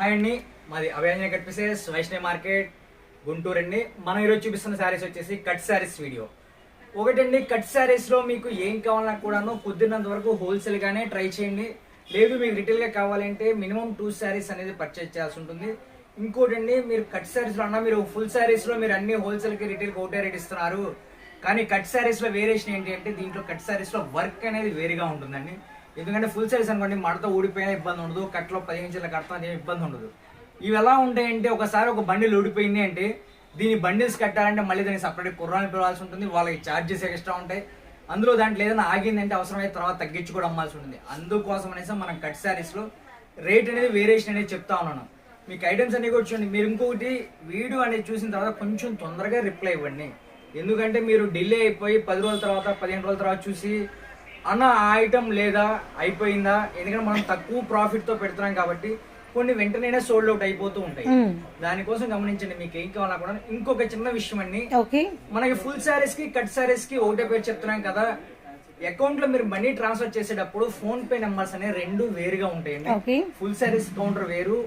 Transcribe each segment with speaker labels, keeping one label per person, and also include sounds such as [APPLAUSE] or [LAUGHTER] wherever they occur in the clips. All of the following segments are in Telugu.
Speaker 1: హాయ్ అండి. మాది Abhayanjana cut pieces Vaishnavi market Guntur అండి. మనం ఈరోజు చూపిస్తున్న శారీస్ వచ్చేసి కట్ శారీస్ వీడియో ఒకటండి కట్ శారీస్లో మీకు ఏం కావాలన్నా కూడాను కుదిరినంత వరకు హోల్సేల్గానే ట్రై చేయండి. లేదు మీకు రిటైల్గా కావాలంటే మినిమం టూ శారీస్ అనేది పర్చేజ్ చేయాల్సి ఉంటుంది. ఇంకోటండి మీరు కట్ శారీస్లో అన్న అన్నా మీరు ఫుల్ శారీస్లో మీరు అన్ని హోల్సేల్కి రిటైల్కి ఒకటే రేట్ ఇస్తున్నారు. కానీ కట్ శారీస్లో వేరియేషన్ ఏంటి అంటే దీంట్లో కట్ శారీస్లో వర్క్ అనేది వేరుగా ఉంటుందండి. ఎందుకంటే ఫుల్ సైజ్ అనుకోండి మడత ఊడిపోయినా ఇబ్బంది ఉండదు కట్టలో పదిహేను ఇంచుల కడతాం ఏం ఇబ్బంది ఉండదు. ఇవి ఎలా ఉంటాయంటే ఒకసారి ఒక బండిలు ఊడిపోయింది అంటే దీని బండిల్స్ కట్టాలంటే మళ్ళీ దానికి సపరేట్ కుర్రాన్ని పిలవాల్సి ఉంటుంది వాళ్ళకి ఛార్జెస్ ఎక్స్ట్రా ఉంటాయి. అందులో దాంట్లో ఏదైనా ఆగిందంటే అవసరమైతే తర్వాత తగ్గించి కూడా అమ్మాల్సి ఉంటుంది. అందుకోసం అనేసి మనం కట్ శారీస్లో రేట్ అనేది వేరియేషన్ అనేది చెప్తా ఉన్నాను. మీకు ఐటమ్స్ అన్ని కూడా చూడండి. మీరు ఇంకొకటి వీడియో అనేది చూసిన తర్వాత కొంచెం తొందరగా రిప్లై ఇవ్వండి. ఎందుకంటే మీరు డిలే అయిపోయి పది రోజుల తర్వాత పదిహేను రోజుల తర్వాత చూసి అన్న ఆ ఐటమ్ లేదా అయిపోయిందా? ఎందుకంటే మనం తక్కువ ప్రాఫిట్తో పెడుతున్నాం కాబట్టి కొన్ని వెంటనే సోల్డ్ అవుట్ అయిపోతూ ఉంటాయి. దానికోసం గమనించండి మీకు ఏం కావాలన్నా కూడా. ఇంకొక చిన్న విషయం అండి. మనకి ఫుల్ శారీస్కి కట్ శారీస్కి ఒకటే పేరు చెప్తున్నాం కదా. అకౌంట్లో మీరు మనీ ట్రాన్స్ఫర్ చేసేటప్పుడు ఫోన్ పే నెంబర్స్ అనేవి రెండు వేరుగా ఉంటాయండి. ఫుల్ శారీస్ కౌంటర్ వేరు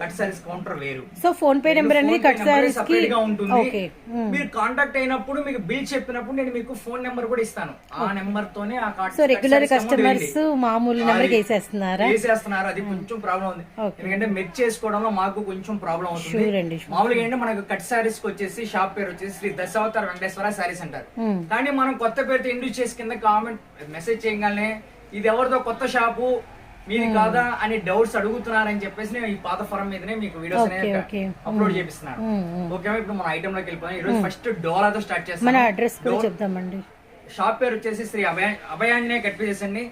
Speaker 1: కట్ శారీస్ కౌంటర్ వేరు.
Speaker 2: సో ఫోన్ పే నెంబర్ అనేది కట్
Speaker 1: సారీస్కి ఉంటుంది. మీరు కాంటాక్ట్ అయినప్పుడు మీకు బిల్ చెప్పినప్పుడు నేను మీకు ఫోన్ నెంబర్ కూడా ఇస్తాను. ఆ నెంబర్ తోనే ఆ కార్డ్
Speaker 2: సో రెగ్యులర్ కస్టమర్స్ మామూలు నెంబర్ వేసేస్తున్నారా?
Speaker 1: వేసేస్తున్నారు. అది కొంచెం ప్రాబ్లం ఉంది. ఎందుకంటే మెచ్ చేసుకోవడంలో మాకు కొంచెం ప్రాబ్లం అవుతుంది. మామూలుగా ఏంటంటే మనకు కట్ శారీస్కి వచ్చేసి షాప్ పేరు వచ్చేసి శ్రీ దశావతార వెంకటేశ్వర శారీస్ అంటారు. కానీ మనం కొత్త పేరుతో ఇండ్యూస్ చేసి కింద కామెంట్ మెసేజ్ చేయగానే ఇది ఎవరిదో కొత్త షాపు మీది
Speaker 2: Hmm.
Speaker 1: కాదా అని డౌట్స్ అడుగుతున్నారని చెప్పేసి నేను ఈ పాత ఫరం మీదనే మీకు వీడియోస్ అనేది. అప్లోడ్ చేపిస్తున్నాను.
Speaker 2: Hmm, hmm.
Speaker 1: ఓకే ఇప్పుడు మన ఐటమ్లోకి వెళ్ళిపోయాం ఈ రోజు ఫస్ట్ డోలాతో స్టార్ట్
Speaker 2: మన
Speaker 1: చేస్తాం
Speaker 2: అడ్రస్ కూడా చెప్దామండి.
Speaker 1: షాప్ పేరు వచ్చేసి శ్రీ అభయ అభయాంజనేయ కట్ పీసెస్ అండి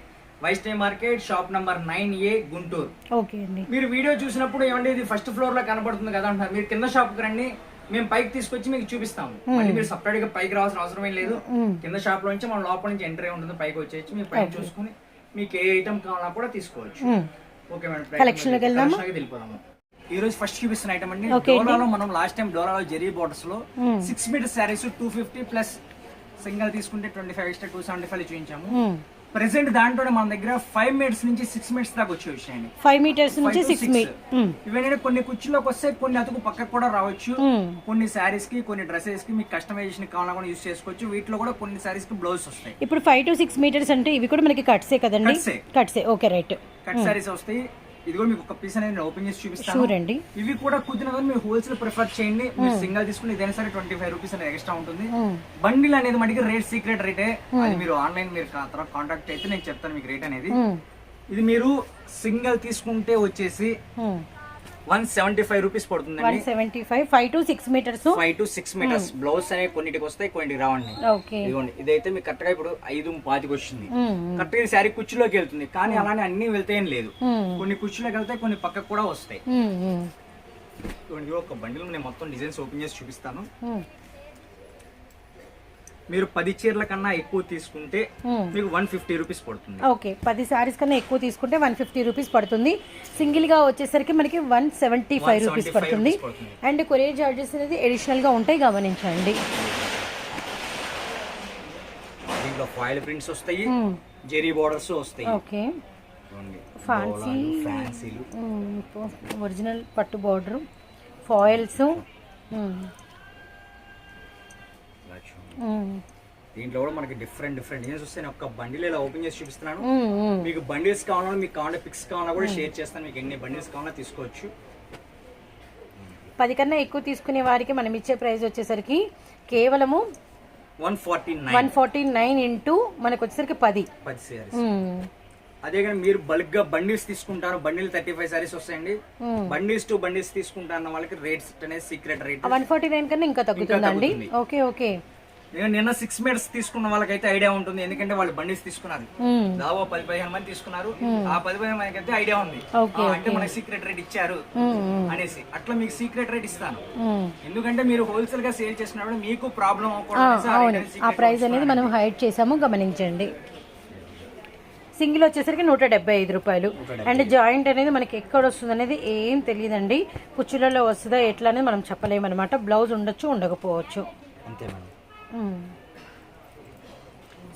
Speaker 1: Vaishnavi market shop number nine A Guntur.
Speaker 2: Okay అండి.
Speaker 1: మీరు వీడియో చూసినప్పుడు ఏమంటే ఇది ఫస్ట్ ఫ్లోర్లో కనబడుతుంది కదా అంటారు మీరు కింద షాప్కి రండి మేము పైకి తీసుకొచ్చి మీకు చూపిస్తాము. మళ్ళీ మీరు సపరేట్గా పైకి రావాల్సిన అవసరం ఏం లేదు. కింద షాప్లో నుంచి మన లోపల నుంచి ఎంట్రీ ఉంటుంది పైకి వచ్చేసి మీరు పైకి చూసుకుని మీకు ఏ ఐటమ్ కావాలన్నా కూడా తీసుకోవచ్చు. ఓకే మేడం
Speaker 2: లోకి
Speaker 1: వెళ్ళిపోదాము. ఈ రోజు ఫస్ట్ చూపిస్తున్న ఐటమ్ అండి. డోలాలో మనం లాస్ట్ టైం డోలాలో zari బోర్డర్స్లో six meter sarees two fifty plus single తీసుకుంటే twenty five extra two seventy five చూపించాము.
Speaker 2: మ్మ్.
Speaker 1: ప్రెసెంట్ దాంట్లోనే మన దగ్గర ఫైవ్ మినిట్స్ నుంచి సిక్స్ మినిట్స్ దాకా వచ్చి వచ్చాయండి
Speaker 2: ఫైవ్ మీటర్స్ నుంచి సిక్స్
Speaker 1: ఇవేంటంటే కొన్ని కుర్చీలోకి వస్తే కొన్ని అతుకు పక్కకు కూడా రావచ్చు. కొన్ని శారీస్కి కొన్ని డ్రెస్సెస్కి మీకు కస్టమైజేషన్ కావాలన్నా కూడా యూస్ చేసుకోవచ్చు. వీటిలో కూడా కొన్ని శారీస్కి బ్లౌజ్ వస్తాయి.
Speaker 2: ఇప్పుడు ఫైవ్ టు సిక్స్ మీటర్స్ అంటే ఇవి కూడా మనకి కట్సే కదండి. కట్సే ఓకే రైట్
Speaker 1: కట్ శారీస్ వస్తాయి. ఇది కూడా మీకు ఒక పీస్ అనేది నేను ఓపెన్ చేసి చూపిస్తాను.
Speaker 2: అండి
Speaker 1: ఇవి కూడా కుదిరిన కానీ మీరు హోల్సేల్ ప్రిఫర్ చేయండి. మీరు సింగల్ తీసుకుని ఇదైనా సరే ట్వంటీ ఫైవ్ రూపీస్ అనేది ఎక్స్ట్రా ఉంటుంది. బండిల్ అనేది మనకి రేట్ సీక్రెట్ రేటే అది మీరు ఆన్లైన్ మీరు తర్వాత కాంటాక్ట్ అయితే నేను చెప్తాను మీకు రేట్ అనేది. ఇది మీరు సింగల్ తీసుకుంటే వచ్చేసి వన్ సెవెంటీ ఫైవ్ రూపీస్ పడుతుందండి.
Speaker 2: One seventy five five to six meters
Speaker 1: five to six meters blouse అనేవి కొన్నిటికి వస్తాయి కొన్నిటికి రావండి. ఇదిగోండి ఇదైతే మీకు కరెక్ట్గా ఇప్పుడు ఐదు పాతికి వచ్చింది. కరెక్ట్గా శారీ కుర్చీలోకి వెళ్తుంది కానీ అలానే అన్ని వెళ్తాయని లేదు. కొన్ని కుర్చీలోకి వెళ్తాయి కొన్ని పక్కకు కూడా వస్తాయి. ఒక బండిలో నేను మొత్తం డిజైన్స్ ఓపెన్ చేసి చూపిస్తాను. మీరు పది చీరల కన్నా ఎక్కువ తీసుకుంటే మీకు వన్ ఫిఫ్టీ రూపీస్ పడుతుంది.
Speaker 2: ఓకే పది సారీస్ కన్నా ఎక్కువ తీసుకుంటే వన్ ఫిఫ్టీ రూపీస్ పడుతుంది. సింగిల్గా వచ్చేసరికి మనకి వన్ సెవెంటీ ఫైవ్ రూపీస్
Speaker 1: 175
Speaker 2: పడుతుంది. అండ్ కొరియర్ చార్జెస్ అనేది అడిషనల్గా ఉంటాయి గమనించండి.
Speaker 1: దీంట్లో ఫాయిల్ ప్రింట్స్ వస్తాయి జెరీ బోర్డర్స్ వస్తాయి.
Speaker 2: ఓకే.
Speaker 1: డోలాలు, ఫ్యాన్సీలు
Speaker 2: ఒరిజినల్ పట్టు బార్డర్ ఫాయిల్స్.
Speaker 1: దీంట్లో కూడా మనకి డిఫరెంట్ డిఫరెంట్ డిజైన్స్ వస్తాయి నేను ఒక్క బండిల్ ఇలా ఓపెన్ చేసి చూపిస్తున్నాను. మీకు బండిల్స్ కావాలన్నా మీకు కావాలంటే పిక్స్ కావాలన్నా కూడా షేర్ చేస్తాను. మీకు ఎన్ని బండిల్స్ కావాలన్నా తీసుకోవచ్చు.
Speaker 2: పది కన్నా ఎక్కువ తీసుకునే వారికి మనం ఇచ్చే ప్రైస్ వచ్చేసరికి కేవలము
Speaker 1: one forty
Speaker 2: one forty nine into మనకు వచ్చేసరికి పది.
Speaker 1: పది సారీస్ అదే కానీ మీరు బల్క్గా బండిల్స్ తీసుకుంటారు. బండిల్ థర్టీ ఫైవ్ సారీస్ వస్తాయండి బండిల్స్ టు బండిల్స్ తీసుకుంటారు వాళ్ళకి రేట్స్ అనేది secret rate
Speaker 2: one forty nine కన్నా ఇంకా తగ్గుతుందండి.
Speaker 1: తగ్గుతుంది.
Speaker 2: Okay okay.
Speaker 1: నిన్న సిక్స్ మీటర్స్ తీసుకున్న వాళ్ళకైతే ఐడియా ఉంటుంది. ఎందుకంటే వాళ్ళు బండిల్స్ తీసుకున్నారు. దావో పది పదిహేను మంది తీసుకున్నారు. ఆ పది పదిహేను మందికి అయితే ఐడియా ఉంది. అంటే మనకి సీక్రెట్ రేట్ ఇచ్చారు అనేసి. అట్లా మీకు సీక్రెట్ రేట్ ఇస్తాను. ఎందుకంటే మీరు హోల్సేల్గా సేల్ చేసినప్పుడు మీకు ప్రాబ్లం అవ్వకూడదు ఆ
Speaker 2: ప్రైస్ అనేది మనం హైడ్ చేసాము గమనించండి. సింగిల్ వచ్చేసరికి నూట డెబ్బై ఐదు రూపాయలు. అండ్ జాయింట్ అనేది మనకి ఎక్కడ వస్తుంది అనేది ఏం తెలియదండి. కుచ్చులలో వస్తుందా ఎట్లా అనేది మనం చెప్పలేము అనమాట బ్లౌజ్ ఉండొచ్చు ఉండకపోవచ్చు.
Speaker 1: అంతే.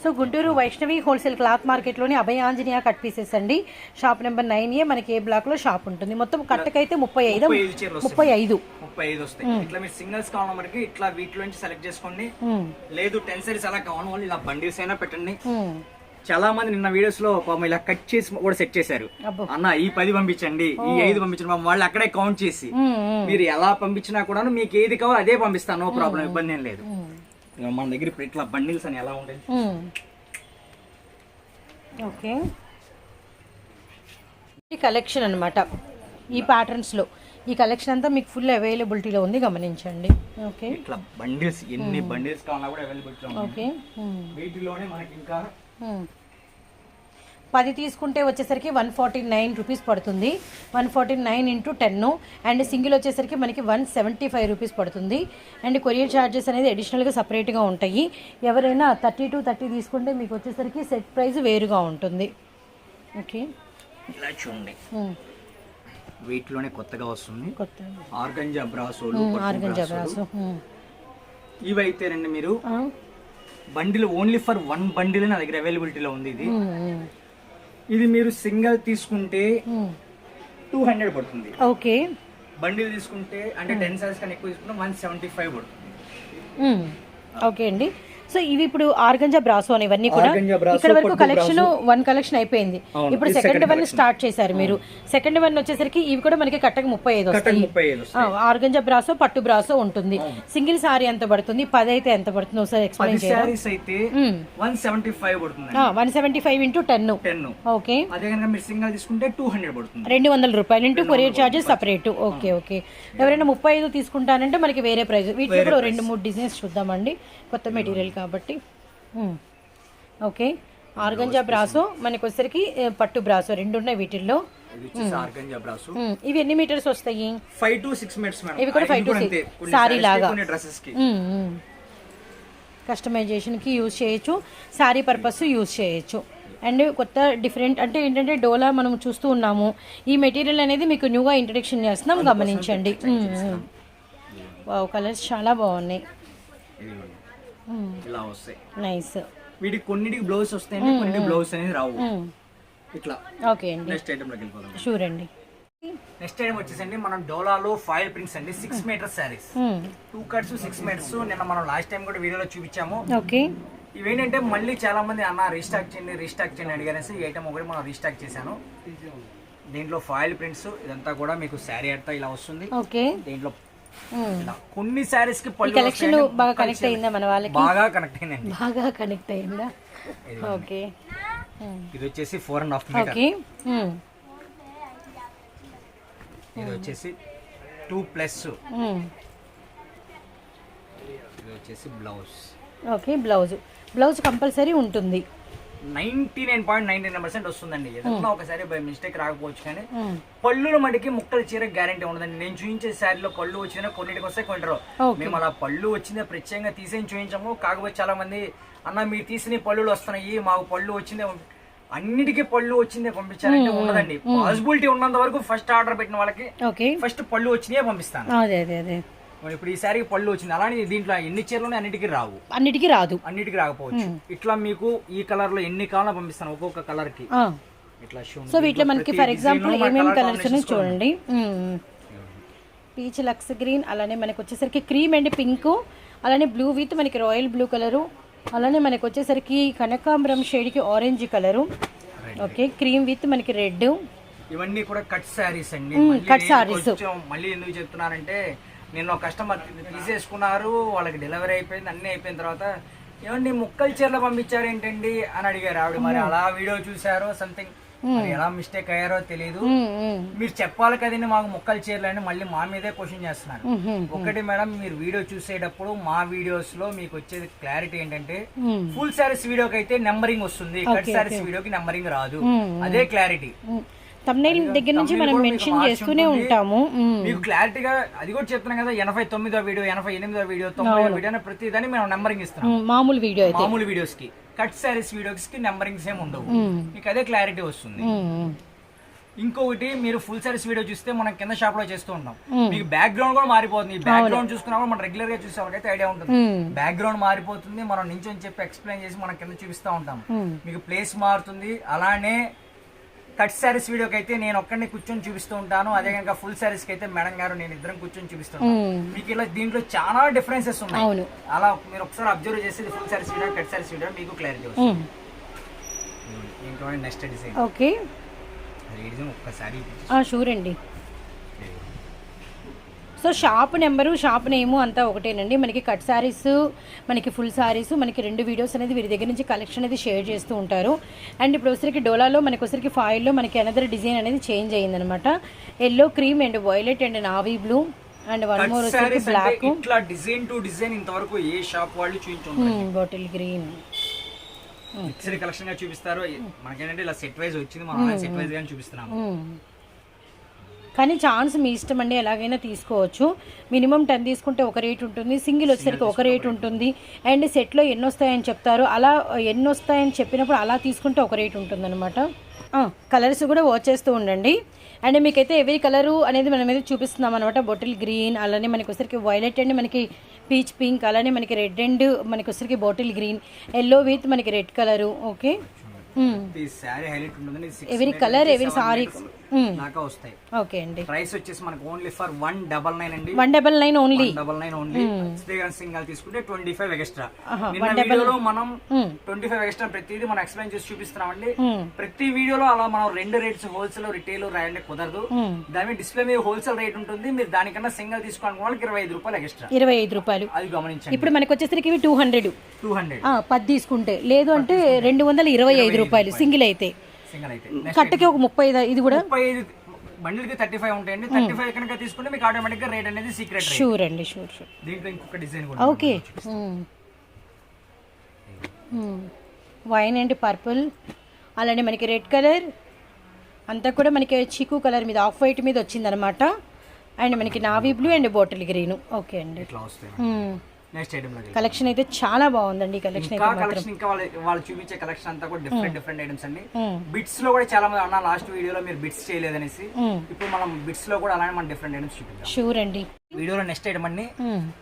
Speaker 2: So Guntur Vaishnavi wholesale cloth మార్కెట్లోని Abhaya Anjaneya cut pieces అండి. షాప్ నెంబర్ నైన్ ఏ మనకి ఏ బ్లాక్లో షాప్ ఉంటుంది. మొత్తం కట్టకైతే ముప్పై ఐదు.
Speaker 1: ముప్పై ఐదు
Speaker 2: ముప్పై ఐదు.
Speaker 1: వస్తాయి. ఇట్లా మీరు సింగిల్స్ కావాలి మనకి ఇట్లా వీటిలో నుంచి సెలెక్ట్ చేసుకోండి. లేదు టెన్ సారీస్ అలా కావాలి వాళ్ళు ఇలా బండిల్స్ అయినా పెట్టండి. చాలా మంది నిన్న వీడియోస్లో పాపం ఇలా కట్ చేసి కూడా సెట్ చేశారు. అన్న ఈ పది పంపించండి ఈ ఐదు పంపించండి పాపం వాళ్ళు అక్కడే కౌంట్ చేసి. మీరు ఎలా పంపించినా కూడా మీకు ఏది కావాలో అదే పంపిస్తాను. నో ప్రాబ్లం ఇబ్బంది ఏం లేదు. మన దగ్గర ఇప్పుడు ఇట్లా బండిల్స్ అని ఎలా ఉంటాయి.
Speaker 2: ఓకే. ఈ కలెక్షన్ అనమాట ఈ ప్యాటర్న్స్లో. ఈ కలెక్షన్ అంతా మీకు ఫుల్ అవైలబిలిటీలో ఉంది గమనించండి. ఓకే.
Speaker 1: ఇట్లా బండిల్స్ ఎన్ని బండిల్స్ కావాలన్నా కూడా అవైలబిలిటీ ఉంది
Speaker 2: ఓకే.
Speaker 1: వీటిలోనే మనకి ఇంకా.
Speaker 2: పది తీసుకుంటే వచ్చేసరికి వన్ ఫార్టీ నైన్ రూపీస్ పడుతుంది. One forty nine into ten. And single వచ్చేసరికి మనకి వన్ సెవెంటీ ఫైవ్ రూపీస్ పడుతుంది. అండ్ కొరియర్ ఛార్జెస్ అనేది అడిషనల్గా సపరేట్గా ఉంటాయి. ఎవరైనా థర్టీ టు థర్టీ తీసుకుంటే మీకు వచ్చేసరికి సెట్ ప్రైస్ వేరుగా ఉంటుంది. ఓకే.
Speaker 1: ఇలా చూడండి. వీటిలోనే కొత్తగా వస్తుంది. ఆర్గంజా బ్రాసోలు
Speaker 2: ఉమ్,
Speaker 1: పట్టు
Speaker 2: ఆర్గంజా
Speaker 1: బ్రాసోలు.
Speaker 2: బ్రాసు. ఉమ్.
Speaker 1: ఇవి అయితేనండి మీరు bundle only for one bundle నా దగ్గర అవైలబిలిటీలో ఉంది ఇది. ఇది మీరు సింగిల్ తీసుకుంటే. టూ హండ్రెడ్ పడుతుంది.
Speaker 2: ఓకే.
Speaker 1: బండిల్ తీసుకుంటే అంటే టెన్ సైజ్ కన్నా ఎక్కువ తీసుకుంటే వన్ సెవెంటీ ఫైవ్ పడుతుంది.
Speaker 2: మ్మ్. ఓకే అండి. సో ఇవి ఇప్పుడు ఆర్గంజా బ్రాసో అని ఇవన్నీ కూడా ఇక్కడ వరకు కలెక్షన్ వన్ కలెక్షన్ అయిపోయింది. ఇప్పుడు సెకండ్ వన్. స్టార్ట్ చేశారు మీరు. సెకండ్ వన్ వచ్చేసరికి ఇవి కూడా మనకి కట్టకు ముప్పై ఐదు వస్తాయి. ఆర్గంజా బ్రాసో పట్టు బ్రాసో ఉంటుంది. సింగిల్ సారీ ఎంత పడుతుంది? పది అయితే ఎంత పడుతుంది? ఒకసారి ఎక్స్ప్లెయిన్
Speaker 1: అయితే one seventy five
Speaker 2: into ten
Speaker 1: ten.
Speaker 2: Okay.
Speaker 1: అదే కనుక మీరు సింగిల్ తీసుకుంటే టూ హండ్రెడ్ పడుతుంది.
Speaker 2: రెండు వందల రూపాయలు into courier charges separate okay okay. ఎవరైనా ముప్పై ఐదు తీసుకుంటానంటే మనకి వేరే ప్రైస్ వీటిలో కూడా రెండు మూడు డిజైన్స్ చూద్దామండి. కొత్త మెటీరియల్ కాబట్టి. ఓకే. ఆర్గంజా బ్రాసో మనకి వచ్చేసరికి ఏ, పట్టు బ్రాసో రెండు ఉన్నాయి వీటిల్లో. ఇవి ఎన్ని మీటర్స్ వస్తాయి?
Speaker 1: Five to six madam.
Speaker 2: ఇవి కూడా
Speaker 1: అంతే.
Speaker 2: six.
Speaker 1: కొన్ని
Speaker 2: సారీ లాగా. కస్టమైజేషన్కి యూజ్ చేయొచ్చు. శారీ పర్పస్ యూజ్ చేయొచ్చు. అండ్ కొత్త డిఫరెంట్ అంటే ఏంటంటే డోలా మనం చూస్తూ ఉన్నాము. ఈ మెటీరియల్ అనేది మీకు న్యూగా ఇంట్రడక్షన్ చేస్తున్నాం. గమనించండి. వావ్ కలర్స్ చాలా బాగున్నాయి.
Speaker 1: ఇలా వస్తాయి.
Speaker 2: నైస్.
Speaker 1: వీటికి కొన్నిటికి బ్లౌజ్ వస్తాయండి కొన్నిటికి బ్లౌజ్ అనేది రావు. ఇట్లా.
Speaker 2: ఓకే అండి.
Speaker 1: నెక్స్ట్ ఐటమ్లోకి వెళ్ళిపోదాం.
Speaker 2: షూర్ అండి
Speaker 1: నెక్స్ట్ ఐటమ్ వచ్చేసండి మనం డోలాలో ఫైల్ ప్రింట్స్ అండి. Six meter sarees. Two cuts six meters నిన్న మనం లాస్ట్ టైం కూడా వీడియోలో చూపించాము.
Speaker 2: ఓకే.
Speaker 1: ఇవేంటంటే మళ్ళీ చాలా మంది అన్న రీస్టాక్ చేయండి రీస్టాక్ చేయండి అడిగారేసి ఈ ఐటమ్ ఒకటి మనం రీస్టాక్ చేశాను. దీంట్లో ఫాయిల్ ప్రింట్స్ ఇదంతా కూడా మీకు శారీ అంతా ఇలా వస్తుంది.
Speaker 2: ఓకే.
Speaker 1: దీంట్లో కొన్ని శారీస్కి
Speaker 2: కలెక్షన్. బాగా కనెక్ట్ అయిందా మన వాళ్ళకి?
Speaker 1: బాగా కనెక్ట్ అయిందండి
Speaker 2: బాగా కనెక్ట్ అయిందా? ఓకే. మ్మ్.
Speaker 1: ఇది వచ్చేసి four and half meter
Speaker 2: okay. Hmm.
Speaker 1: ఇది వచ్చేసి టూ ప్లస్. ఇది వచ్చేసి blouse
Speaker 2: okay blouse blouse compulsory ఉంటుంది.
Speaker 1: Ninety nine point ninety nine percent వస్తుందండి. ఏదన్నా ఒకసారి బై మిస్టేక్ రాకపోవచ్చు కానీ
Speaker 2: మ్మ్.
Speaker 1: పళ్ళుల మటుకి ముక్కలు చీర గ్యారంటీ ఉండదండి. నేను చూపించే శారీలో పళ్ళు వచ్చినా కొన్నిటికి వస్తే కొంటారు. మేము అలా పళ్ళు వచ్చిందే ప్రత్యేకంగా తీసేసి చూపించాము కాకపోతే చాలా మంది అన్న మీరు తీసిన పళ్ళులు వస్తున్నాయి మాకు పళ్ళు వచ్చిందే పంపి-" అన్నిటికీ పళ్ళు వచ్చిందే పంపించాలంటే ఉండదండి. పాసిబిలిటీ ఉన్నంత వరకు ఫస్ట్ ఆర్డర్ పెట్టిన వాళ్ళకి ఫస్ట్ పళ్ళు వచ్చినాయే పంపిస్తాను. ఇప్పుడు ఈ శారీకి పళ్ళు వచ్చింది. అలానే దీంట్లో ఎన్ని చీరలు అన్నిటికీ రావు.
Speaker 2: అన్నిటికీ రాదు.
Speaker 1: అన్నిటికీ రాకపోవచ్చు. ఇట్లా మీకు ఈ కలర్లో ఎన్ని కావాలో పంపిస్తాను ఒక్కొక్క
Speaker 2: కలర్కి.
Speaker 1: ఇట్లా
Speaker 2: సో వీటిలో మనకి ఫర్ ఎగ్జాంపుల్ ఏమేమి కలర్స్ చూడండి. పీచ్ లక్స్ గ్రీన్ అలానే మనకి వచ్చేసరికి క్రీమ్ అండ్ పింక్ అలానే బ్లూ విత్ మనకి రాయల్ బ్లూ కలరు అలానే మనకి వచ్చేసరికి కనకాంబరం షేడ్కి orange colour. Okay cream with మనకి రెడ్.
Speaker 1: ఇవన్నీ కూడా కట్ శారీస్ అండి.
Speaker 2: sarees.
Speaker 1: కొంచెం మళ్ళీ ఎందుకు చెప్తున్నానంటే నిన్న కస్టమర్ తీసేసుకున్నారు వాళ్ళకి డెలివరీ అయిపోయింది అన్ని అయిపోయిన తర్వాత ఏమండి ముక్కలు చీరలు పంపించారు ఏంటండి? అని అడిగారు ఆవిడ. మరి అలా వీడియో చూసారో సంథింగ్ ఎలా మిస్టేక్ అయ్యారో తెలియదు మీరు చెప్పాలి కదండి మాకు ముక్కలు చీరలు అని మళ్ళీ మా మీదే క్వశ్చన్ చేస్తున్నారు. ఒకటి మేడం మీరు వీడియో చూసేటప్పుడు మా వీడియోస్లో మీకు వచ్చేది క్లారిటీ ఏంటంటే ఫుల్ సారీస్ వీడియోకి అయితే నెంబరింగ్ వస్తుంది. కట్ సారీస్ వీడియోకి నెంబరింగ్ రాదు. అదే క్లారిటీ
Speaker 2: తమ్నైల్ దగ్గర నుంచి మనం మెన్షన్ చేస్తూనే. ఉంటాము.
Speaker 1: మీకు క్లారిటీగా అది కూడా చెప్తున్నాం కదా ఎనభై తొమ్మిదో వీడియో ఎనభై ఎనిమిదో వీడియో తొంభై వీడియో అని ప్రతి దాన్ని మేము నెంబరింగ్ ఇస్తున్నాం.
Speaker 2: మ్మ్, మామూలు వీడియో అయితే.
Speaker 1: మామూలు వీడియోస్కి కట్ సారీస్ వీడియోస్కి నెంబరింగ్స్ ఏమి ఉండవు. మీకు అదే క్లారిటీ వస్తుంది. ఇంకొకటి మీరు ఫుల్ సర్వీస్ వీడియో చూస్తే మనం కింద షాప్లో చేస్తూ ఉంటాం మీకు బ్యాక్గ్రౌండ్ కూడా మారిపోతుంది. బ్యాక్గ్రౌండ్ చూసుకున్నప్పుడు మనం రెగ్యులర్గా చూసే వాళ్ళకైతే ఐడియా ఉంటుంది. బ్యాక్గ్రౌండ్ మారిపోతుంది. మనం నించొని చెప్పి ఎక్స్ప్లెయిన్ చేసి మనం కింద చూపిస్తా ఉంటాం. మీకు ప్లేస్ మారుతుంది. అలానే కట్ శారీస్ వీడియోకి అయితే నేను ఒక్కడిని కూర్చొని చూపిస్తూ ఉంటాను. అదే కనుక ఫుల్ శారీస్కి అయితే మేడం గారు నేను ఇద్దరం కూర్చొని చూపిస్తాను మీకు ఇలా దీంట్లో చాలా డిఫరెన్సెస్ ఉన్నాయి. అలా మీరు ఒకసారి అబ్జర్వ్ చేసి full sarees video cut sarees video మీకు క్లారిటీ వస్తుంది. Next design
Speaker 2: okay.
Speaker 1: ఒక్కసారి
Speaker 2: షూర్ అండి. So shop number shop name అంతా ఒకటేనండి. మనకి కట్ శారీస్ మనకి ఫుల్ శారీస్ మనకి రెండు వీడియోస్ అనేది వీరి దగ్గర నుంచి కలెక్షన్ అనేది షేర్ చేస్తూ ఉంటారు. అండ్ ఇప్పుడు వచ్చరికి డోలాలో మనకి వచ్చరికి ఫాయిల్లో మనకి అనదర్ డిజైన్ అనేది change అయ్యిందనమాట yellow cream and violet and navy blue and one more
Speaker 1: అంటే
Speaker 2: బ్లాక్.
Speaker 1: ఇట్లా డిజైన్ టు డిజైన్ ఇంతవరకు ఏ షాప్ వాళ్ళు చూపించారు
Speaker 2: బాటిల్ గ్రీన్.
Speaker 1: మిక్సర్ కలెక్షన్గా చూపిస్తారు. మనకేంటంటే ఇలా సెట్ వైజ్ వచ్చింది మనం సెట్ వైజ్ చూపిస్తున్నాము.
Speaker 2: కానీ ఛాన్స్ మీ ఇష్టం అండి ఎలాగైనా తీసుకోవచ్చు. మినిమం టెన్ తీసుకుంటే ఒక రేట్ ఉంటుంది సింగిల్ వచ్చేసరికి ఒక రేట్ ఉంటుంది. అండ్ సెట్లో ఎన్ని వస్తాయని చెప్తారు అలా ఎన్ని వస్తాయని చెప్పినప్పుడు అలా తీసుకుంటే ఒక రేట్ ఉంటుంది అనమాట కలర్స్ కూడా వాచ్ చేస్తూ ఉండండి. అండ్ మీకైతే ఎవరి కలరు అనేది మనం మీద చూపిస్తున్నాం అనమాట బాటిల్ గ్రీన్ అలానే మనకి వచ్చరికి వైలెట్ అండ్ మనకి పీచ్ పింక్ అలానే మనకి రెడ్ అండ్ మనకి వచ్చరికి బాటిల్ గ్రీన్ ఎల్లో విత్ మనకి రెడ్ కలరు ఓకే ఎవరి కలర్ ఎవరి సారీ
Speaker 1: దాకా వస్తాయి.
Speaker 2: ఓకే అండి.
Speaker 1: ప్రైస్ వచ్చేసి మనకు only for one double nine అండి.
Speaker 2: One double nine only
Speaker 1: double nine only single తీసుకుంటే ట్వంటీ ఫైవ్ ఎక్స్ట్రా నిన్న వీడియోలో మనం ట్వంటీ ఫైవ్ ఎక్స్ట్రా ప్రతిదీ మనం ఎక్స్ప్లెయిన్ చేసి చూపిస్తున్నామండి. ప్రతి వీడియోలో అలా మనం రెండు రేట్స్ హోల్సేల్ రిటైల్ రాయండి కుదరదు. దాని డిస్ప్లే మీద హోల్సేల్ రేట్ ఉంటుంది. మీరు దానికన్నా సింగల్ తీసుకోవడానికి వాళ్ళకి ఇరవై ఐదు రూపాయలు ఎక్స్ట్రా
Speaker 2: ఇరవై ఐదు రూపాయలు.
Speaker 1: అది గమనించండి.
Speaker 2: ఇప్పుడు మనకి వచ్చేసరికి టూ హండ్రెడ్
Speaker 1: టూ హండ్రెడ్
Speaker 2: పది తీసుకుంటే. లేదు అంటే రెండు వందల ఇరవై ఐదు రూపాయలు. సింగిల్ అయితే.
Speaker 1: సింగల్ అయితే.
Speaker 2: కట్టకి ఒక ముప్పై ఇది కూడా?
Speaker 1: ముప్పై ఐదు బండిల్కి థర్టీ ఫైవ్ ఉంటాయండి. థర్టీ ఫైవ్ కనుక తీసుకుంటే మీకు ఆటోమేటిక్గా రేట్ అనేది సీక్రెట్ రేట్.
Speaker 2: షూర్ అండి షూర్ షూర్
Speaker 1: దీంట్లో ఇంకొక డిజైన్ కూడా
Speaker 2: ఓకే. వైన్ అండ్ పర్పుల్ అలానే మనకి రెడ్ కలర్ అంతా కూడా మనకి చిక్కు కలర్ మీద ఆఫ్ వైట్ మీద వచ్చిందనమాట. అండ్ మనకి navy blue and bottle green okay అండి.
Speaker 1: ఇట్లా వస్తాయి. నెక్స్ట్ ఐటమ్
Speaker 2: కలెక్షన్ అయితే చాలా బాగుందండి. కలెక్షన్
Speaker 1: ఇంకా కలెక్షన్ ఇంకా వాళ్ళు వాళ్ళు చూపించే కలెక్షన్ అంతా కూడా డిఫరెంట్ డిఫరెంట్ ఐటమ్స్ అండి. బిట్స్లో కూడా చాలా మంది అన్న లాస్ట్ వీడియోలో మీరు బిట్స్ చేయలేదనేసి ఇప్పుడు మనం బిట్స్లో కూడా అలానే మనం డిఫరెంట్ ఐటమ్స్ చూపించాం
Speaker 2: షూర్ అండి.
Speaker 1: వీడియోలో నెక్స్ట్ ఐటమ్ అండి.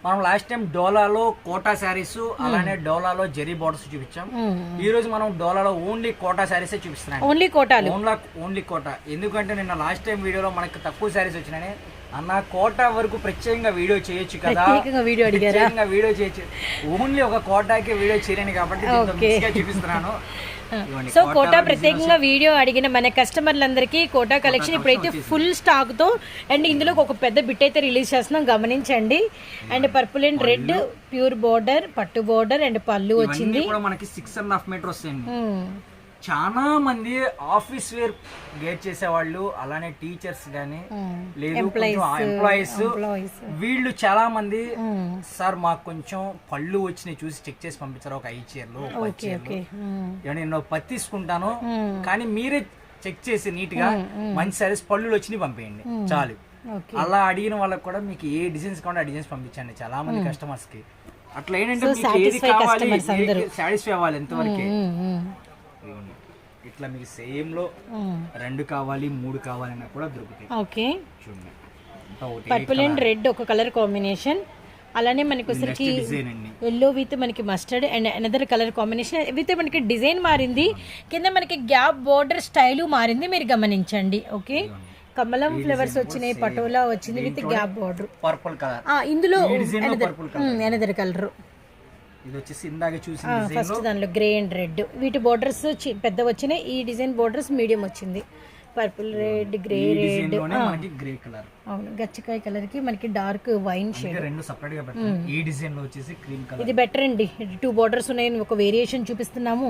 Speaker 1: మనం లాస్ట్ టైం డోలాలో కోటా శారీస్ అలానే డోలాలో జెరీ బార్డర్స్ చూపించాం. ఈ రోజు మనం డోలాలో ఓన్లీ కోటా శారీస్ చూపిస్తున్నాం
Speaker 2: ఓన్లీ
Speaker 1: ఓన్లా ఓన్లీ కోట ఎందుకంటే నిన్న లాస్ట్ టైం వీడియోలో మనకి తక్కువ శారీస్ వచ్చినాయి అన్న కోట వరకు ప్రత్యేకంగా వీడియో చేయొచ్చు కదా.
Speaker 2: వీడియో అడిగారా?
Speaker 1: ప్రత్యేకంగా వీడియో చేయొచ్చు. ఓన్లీ ఒక కోటాకి వీడియో చేయలేను కాబట్టి చూపిస్తున్నాను. [LAUGHS]
Speaker 2: సో
Speaker 1: కోటా
Speaker 2: ప్రత్యేకంగా వీడియో అడిగిన మన కస్టమర్లందరికీ కోటా కలెక్షన్ ఇప్పుడైతే ఫుల్ స్టాక్తో అండ్ ఇందులో ఒక పెద్ద బిట్ అయితే రిలీజ్ చేస్తున్నాం. గమనించండి. And purple and red pure border పట్టు బోర్డర్ అండ్ పళ్ళు వచ్చింది.
Speaker 1: మనకి సిక్స్ అండ్ హాఫ్ మీటర్ వస్తాయండి. చాలా మంది ఆఫీస్ వేర్ గేట్ చేసేవాళ్ళు అలానే టీచర్స్ గానీ లేదు ఎంప్లాయీస్. వీళ్ళు చాలా మంది సార్ మాకు కొంచెం పళ్ళు వచ్చినాయి చూసి చెక్ చేసి పంపించారు ఒక ఐదు చీరలు నేను పత్తి తీసుకుంటాను కానీ మీరే చెక్ చేసి నీట్గా మంచి సారీస్ పళ్ళు వచ్చినాయి పంపేయండి చాలు. అలా అడిగిన వాళ్ళకి కూడా మీకు ఏ డిజైన్స్ కావాలంటే ఆ డిజైన్స్ పంపించండి చాలా మంది కస్టమర్స్కి. అట్లా ఏంటంటే మీకు ఏది కావాలి. సాటిస్ఫై అవ్వాలి ఎంతవరకే ఇదిగోండి. ఇట్లా మీకు సేమ్లో
Speaker 2: మ్మ్.
Speaker 1: రెండు కావాలి మూడు కావాలన్నా కూడా దొరుకుతాయి.
Speaker 2: ఓకే.
Speaker 1: చూడండి.
Speaker 2: పర్పుల్ అండ్ రెడ్ ఒక కలర్ కాంబినేషన్. అలానే మనకి వచ్చరికి ఎల్లో విత్ మనకి mustard and another colour combination with మనకి డిజైన్ మారింది. కింద మనకి గ్యాప్ బోర్డర్ స్టైలు మారింది. మీరు గమనించండి. ఓకే? కమలం ఫ్లవర్స్ వచ్చినాయి. పటోలా వచ్చింది with gap border
Speaker 1: purple colour
Speaker 2: ఇందులో అనదర్ కలర్
Speaker 1: ఇది వచ్చేసి ఇందాక చూసిన డిజైన్
Speaker 2: ఫస్ట్ దానిలో గ్రే అండ్ రెడ్ వీటి బోర్డర్స్ పెద్ద వచ్చినాయి. ఈ డిజైన్ బోర్డర్స్ మీడియం వచ్చింది. Purple red grey red
Speaker 1: grey colour
Speaker 2: అవును. గచ్చకాయ కలర్కి మనకి డార్క్ వైన్ షేడ్
Speaker 1: ఇంకా రెండు సపరేట్గా పెట్టాం ఈ డిజైన్లో వచ్చేసి క్రీమ్ కలర్
Speaker 2: ఇది బెటర్ అండి. టూ బోర్డర్స్ ఉన్నాయి ఒక వేరియేషన్ చూపిస్తున్నాము.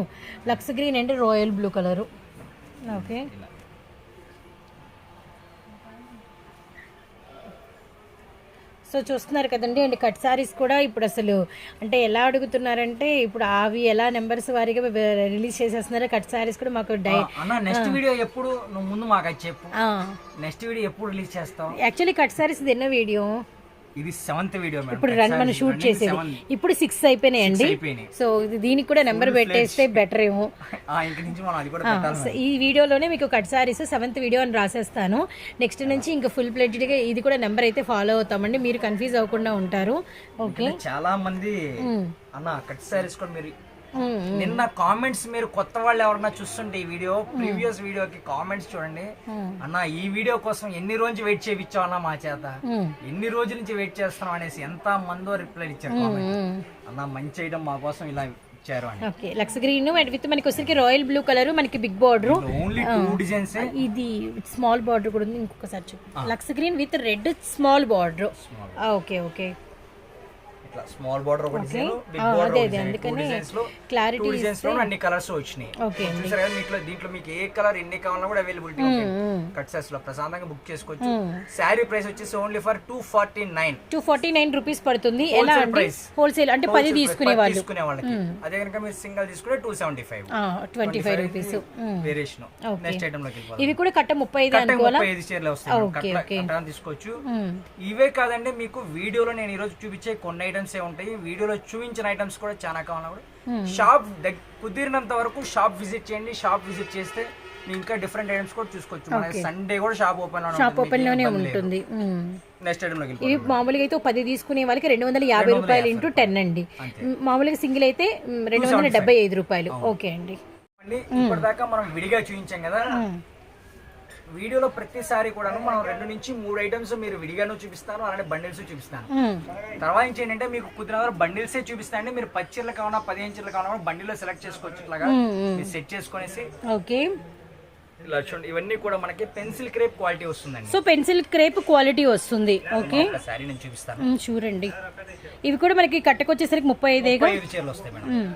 Speaker 2: Lux green and royal blue colour okay so చూస్తున్నారు కదండి. అండ్ కట్ సారీస్ కూడా ఇప్పుడు అసలు అంటే ఎలా అడుగుతున్నారంటే ఇప్పుడు అవి ఎలా నెంబర్స్ వారీగా రిలీజ్ చేసేస్తున్నారు కట్ సారీస్ కూడా మాకు డై
Speaker 1: నెక్స్ట్ వీడియో ఎప్పుడు? నువ్వు ముందు మాకు చెప్పు. నెక్స్ట్ వీడియో ఎప్పుడు రిలీజ్ చేస్తావు?
Speaker 2: యాక్చువల్లీ కట్ సారీస్ తిన్న వీడియో.
Speaker 1: ఇది సెవెంత్ వీడియో
Speaker 2: ఇప్పుడు రన్ మనం షూట్ చేసేది. ఇప్పుడు సిక్స్ అయిపోయినాయండి
Speaker 1: అయిపోయినాయి.
Speaker 2: సో దీనికి కూడా నెంబర్ పెట్టేస్తే బెటర్ ఏమో. [LAUGHS] ఈ వీడియోలోనే మీకు కట్ సారీస్ సెవెంత్ వీడియో అని రాసేస్తాను. నెక్స్ట్ నుంచి ఇంకా ఫుల్గా ఇది కూడా నెంబర్ అయితే ఫాలో అవుతామండి. మీరు కన్ఫ్యూజ్ అవ్వకుండా ఉంటారు. ఓకే
Speaker 1: చాలా మంది అన్న కట్ సారీస్ కూడా మీరు. నిన్న కామెంట్స్ మీరు కొత్త వాళ్ళు ఎవరన్నా చూస్తుంటే ఈ వీడియో ప్రీవియస్ వీడియోకి కామెంట్స్ చూడండి. అన్న ఈ వీడియో కోసం ఎన్ని రోజులు వెయిట్ చేయించావు అన్న మా చేత. ఎన్ని రోజుల నుంచి వెయిట్ చేస్తున్నాం అనేసి ఎంత మందో రిప్లై ఇచ్చారు. అన్న మంచి ఐటమ్ మా కోసం ఇలా ఇచ్చారు
Speaker 2: okay lux green and with మనకి వచ్చరికి రాయల్ బ్లూ కలర్ మనకి big border
Speaker 1: only two designs
Speaker 2: ఇది స్మాల్ బార్డర్ కూడా ఉంది ఇంకొకసారి lux green with red small border okay okay.
Speaker 1: ఇట్లా స్మాల్ బార్డర్ ఒక డిజైన్ బిగ్
Speaker 2: ఆ,
Speaker 1: బార్డర్
Speaker 2: అదే,
Speaker 1: ఒక
Speaker 2: అదే,
Speaker 1: డిజైన్ టూ
Speaker 2: అందుకని
Speaker 1: డిజైన్స్లో డిజైన్స్ అన్ని కలర్స్ వచ్చినాయి.
Speaker 2: ఓకే
Speaker 1: చూసారు కదా దీంట్లో దీంట్లో మీకు ఏ కలర్ ఎన్ని కావాలన్నా కూడా అవైలబిలిటీ కట్ సెట్స్లో ప్రశాంతంగా బుక్ చేసుకోవచ్చు. శారీ ప్రైస్ వచ్చేసి only for two forty nine
Speaker 2: two forty nine rupees పడుతుంది ఎలా అంటే. హోల్సేల్ అంటే పది తీసుకునే వాళ్ళు.
Speaker 1: తీసుకునే వాళ్ళకి. అదే కనుక మీరు సింగల్ తీసుకుంటే two seventy five
Speaker 2: twenty five rupees
Speaker 1: variation next ఐటమ్లోకి
Speaker 2: ఇవి కూడా కట్ట ముప్పై ఐదు
Speaker 1: ముప్పై చీరలు వస్తాయి. తీసుకోవచ్చు.
Speaker 2: మ్మ్.
Speaker 1: ఇవే కాదండి మీకు వీడియోలో నేను ఈ రోజు చూపించే కొన్ని ఐటమ్స్ ఏ ఉంటాయి. వీడియోలో చూపించిన ఐటమ్స్ కూడా చాలా కూడా. షాప్ కుదిరినంత వరకు షాప్ విజిట్ చేయండి. షాప్ విజిట్ చేస్తే ఇంకా డిఫరెంట్ ఐటమ్స్ కూడా చూసుకోవచ్చు. సండే కూడా షాప్ ఓపెన్
Speaker 2: షాప్ ఓపెన్లోనే ఉంటుంది.
Speaker 1: నెక్స్ట్
Speaker 2: ఇవి మామూలుగా అయితే పది తీసుకునే వాళ్ళకి రెండు వందల యాభై రూపాయలు ఇంటూ టెన్ అండి. మామూలుగా సింగిల్ అయితే రెండు వందల డెబ్బై ఐదు రూపాయలు. ఓకే అండి.
Speaker 1: ఇప్పటిదాకా మనం విడిగా చూపించాం కదా. వీడియోలో ప్రతిసారి కూడా మనం రెండు నుంచి మూడు ఐటమ్స్ మీరు విడిగాను చూపిస్తాను అలానే బండిల్స్ చూపిస్తాను. తర్వాత నుంచి ఏంటంటే మీకు కుదిరిన బండిల్సే చూపిస్తాండి మీరు పది చీరలు కావాలన్నా పదిహేను చీరలు కావాలన్నా బండిల్లో సెలెక్ట్ చేసుకోవచ్చు ఇట్లాగా. మీరు సెట్ చేసుకునేసి.
Speaker 2: ఓకే.
Speaker 1: ఇలా చూడండి ఇవన్నీ కూడా మనకి పెన్సిల్ క్రేప్ క్వాలిటీ వస్తుందండి.
Speaker 2: సో పెన్సిల్ క్రేప్ క్వాలిటీ వస్తుంది. ఓకే.
Speaker 1: శారీ నేను చూపిస్తాను.
Speaker 2: చూడండి. ఇవి కూడా మనకి కట్టకొచ్చేసరికి ముప్పై
Speaker 1: ముప్పై ఐదు చీరలు వస్తాయి మేడం.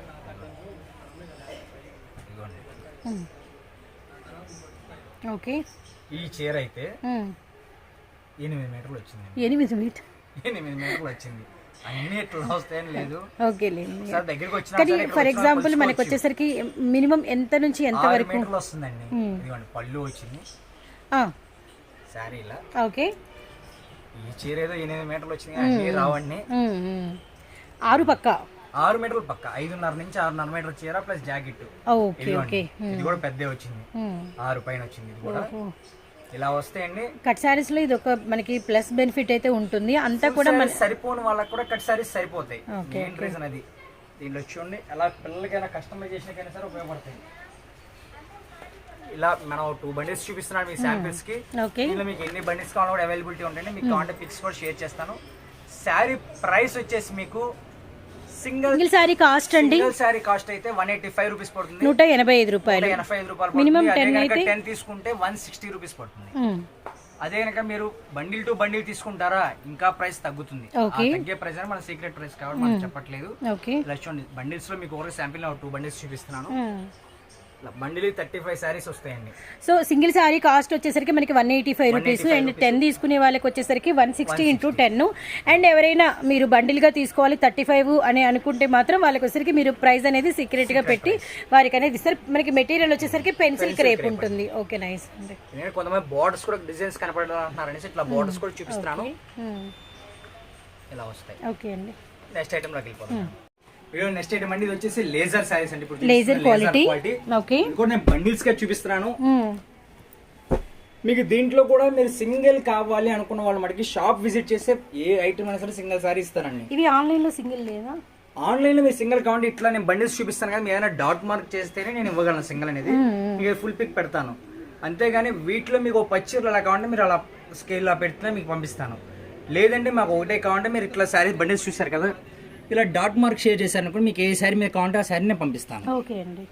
Speaker 2: ఓకే.
Speaker 1: ఈ చీర అయితే. ఎనిమిది మీటర్లు వచ్చింది.
Speaker 2: ఎనిమిది మీటర్
Speaker 1: ఎనిమిది మీటర్లు వచ్చింది. అన్ని ఇట్లా వస్తాయని లేదు. సార్ దగ్గరికి వచ్చిన
Speaker 2: ఫర్ ఎగ్జాంపుల్ మనకి వచ్చేసరికి మినిమం ఎంత నుంచి ఎంత వరకు?
Speaker 1: మీటర్లు వస్తుందండి. ఇదిగోండి పళ్ళు వచ్చింది.
Speaker 2: ఆ,
Speaker 1: శారీ ఇలా.
Speaker 2: ఓకే.
Speaker 1: ఈ చీర ఏదో ఎనిమిది మీటర్లు వచ్చింది అన్ని రావండి.
Speaker 2: ఆరు పక్క?
Speaker 1: ఆరు మీటర్లు పక్క. ఐదున్నర నుంచి ఆరున్నర మీటర్ల చీర ప్లస్ జాకెట్
Speaker 2: ఓకే ఓకే.
Speaker 1: ఇది కూడా పెద్ద వచ్చింది. ఆరు పైన వచ్చింది ఇది కూడా. ఇలా వస్తాయండి.
Speaker 2: కట్ సారీస్లో ఇది ఒక మనకి ప్లస్ బెనిఫిట్ అయితే ఉంటుంది. అంతా కూడా మన
Speaker 1: సరిపోని వాళ్ళకి కూడా కట్ సారీస్ సరిపోతాయి. మెయిన్ రీజన్ అది. దీంట్లో చూడండి ఎలా పిల్లలకైనా కస్టమైజేషన్ కైనా సరే ఉపయోగపడతాయి. ఇలా మనం టూ బండిల్స్ చూపిస్తున్నాను మీ
Speaker 2: శాంపిల్స్కి.
Speaker 1: దీనిలో మీకు ఎన్ని బండిల్స్ కావాలో కూడా అవైలబిలిటీ ఉంటాయండి మీకు కావాలంటే పిక్స్ కూడా షేర్ చేస్తాను. శారీ ప్రైస్ వచ్చేసి మీకు సింగిల్
Speaker 2: సారీ కాస్ట్ అండి.
Speaker 1: సింగిల్ శారీ కాస్ట్ అయితే వన్ ఎయిటీ ఫైవ్ రూపీస్ పడుతుంది.
Speaker 2: నూట ఎనభై ఐదు రూపాయలు.
Speaker 1: ఎనభై ఐదు రూపాయలు
Speaker 2: 10
Speaker 1: కనుక
Speaker 2: అయితే?
Speaker 1: టెన్ తీసుకుంటే వన్ సిక్స్టీ రూపీస్ పడుతుంది. అదే కనుక మీరు బండిల్ టు బండిల్ తీసుకుంటారా? ఇంకా ప్రైస్ తగ్గుతుంది. తగ్గే ప్రైస్ అని మన సీక్రెట్ ప్రైస్ కాబట్టి మనం చెప్పట్లేదు.
Speaker 2: ఓకే.
Speaker 1: ఇలా చూడండి. బండిల్స్లో మీకు ఒక శాంపిల్ టూ బండిల్స్ చూపిస్తున్నాను. బండిల్ థర్టీ ఫైవ్ శారీస్ వస్తాయండి.
Speaker 2: సో సింగిల్ సారీ కాస్ట్ వచ్చేసరికి మనకి one eighty five rupees and ten తీసుకునే వాళ్ళకి వచ్చేసరికి one sixty into ten. And ఎవరైనా మీరు బండిల్గా తీసుకోవాలి థర్టీ ఫైవ్ అని అనుకుంటే మాత్రం వాళ్ళకి వచ్చేసరికి మీరు ప్రైస్ అనేది సీక్రెట్గా పెట్టి వారికి అనేది ఇస్తారు. మనకి మెటీరియల్ వచ్చేసరికి పెన్సిల్ క్రేప్ ఉంటుంది. ఓకే నైస్ అండి.
Speaker 1: కొంతమంది బార్డర్స్ కూడా డిజైన్స్ అనేసి ఇట్లా బార్డర్స్ కూడా చూపిస్తున్నాను. ఇలా వస్తాయి.
Speaker 2: ఓకే అండి.
Speaker 1: నెక్స్ట్ ఐటమ్లోకి వెళ్ళిపోతాం వీడియో నెక్స్ట్ ఐటమ్ అండి ఇది వచ్చేసి లేజర్ శారీస్ అండి. ఇప్పుడు
Speaker 2: లేజర్ క్వాలిటీ. ఓకే
Speaker 1: ఇది నేను బండిల్స్గా చూపిస్తున్నాను. మీకు దీంట్లో కూడా మీరు సింగిల్ కావాలి అనుకున్న వాళ్ళు మనకి షాప్ విజిట్ చేస్తే ఏ ఐటమ్ అయినా సరే సింగిల్ సారీ ఇస్తారండి
Speaker 2: ఇవి ఆన్లైన్లో సింగిల్ లేదా?
Speaker 1: ఆన్లైన్లో మీరు సింగిల్ కావాలంటే ఇట్లా నేను బండిల్స్ చూపిస్తాను కదా మీరు ఏదైనా డాట్ మార్క్ చేస్తేనే నేను ఇవ్వగలను సింగిల్ అనేది. మీకు ఫుల్ పిక్ పెడతాను. అంతేగాని వీటిలో మీకు పచ్చీరలు అలా కావాలంటే మీరు అలా స్కేల్ లా పెడితే మీకు పంపిస్తాను. లేదంటే మాకు ఒకటే కావాలంటే మీరు ఇట్లా శారీ బండిల్స్ చూసారు కదా ఇలా డాట్ మార్క్ షేర్ చేశారు అనుకోండి మీకు ఏ శారీ మీరు కావాలంటే ఆ శారీ నేను పంపిస్తాను.
Speaker 2: ఓకే అండి.